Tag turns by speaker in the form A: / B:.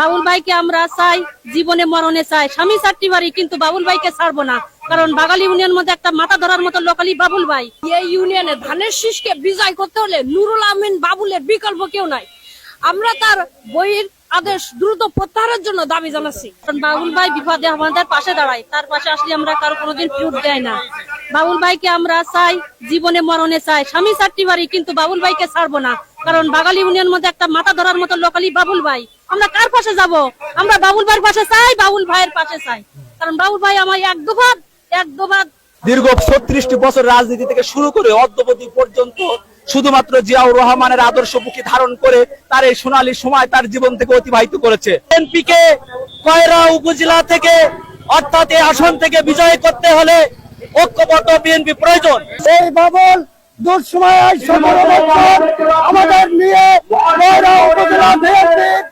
A: বাবুল ভাইকে আমরা চাই, জীবনে মরণে চাই। স্বামী চারটি বাড়ি কিন্তু বাবুল ভাইকে ছাড়বো না। কারণ বাগাল ইউনিয়ন মধ্যে একটা মাথা ধরার মতো লোকালি বাবুল ভাই।
B: এই ইউনিয়নে ধানের শীষকে বিজয় করতে হলে নুরুল আমিন বাবুলের বিকল্প কেউ নাই। আমরা তার বইয়ের আদেশ দ্রুত প্রত্যাহারের জন্য দাবি জানাচ্ছি।
A: কারণ বাবুল ভাই বিপদে আমাদের পাশে দাঁড়ায়। তার পাশে আসলে আমরা কারও কোনোদিন ফিউট দেয় না। বাবুল ভাইকে আমরা চাই, জীবনে মরণে চাই। স্বামী চারটি বাড়ি, কিন্তু বাবুল ভাইকে ছাড়বো না। কারণ বাগাল ইউনিয়ন মধ্যে একটা মাথা ধরার মতো লোকালি বাবুল ভাই। আমরা কার পাশে যাব? আমরা বাবুল ভাইয়ের পাশে চাই, বাবুল ভাইয়ের পাশে চাই। কারণ বাবুল ভাই আমার এক দুবার এক দুবার
C: দীর্ঘ ছত্রিশটি বছর রাজনীতি থেকে শুরু করে অদ্যবধি পর্যন্ত শুধুমাত্র জিয়াউর রহমানের আদর্শ মুখী ধারণ করে তার এই সোনালী সময় তার জীবন থেকে অতিবাহিত করেছে। এমপিকে কয়রা উপজেলা থেকে, অর্থাৎ এই আসন থেকে বিজয় করতে হলে ঐক্যবদ্ধ বিএনপি প্রয়োজন।
D: এই বাবল দুঃসময় আমাদের নিয়ে উপজেলা বিএনপির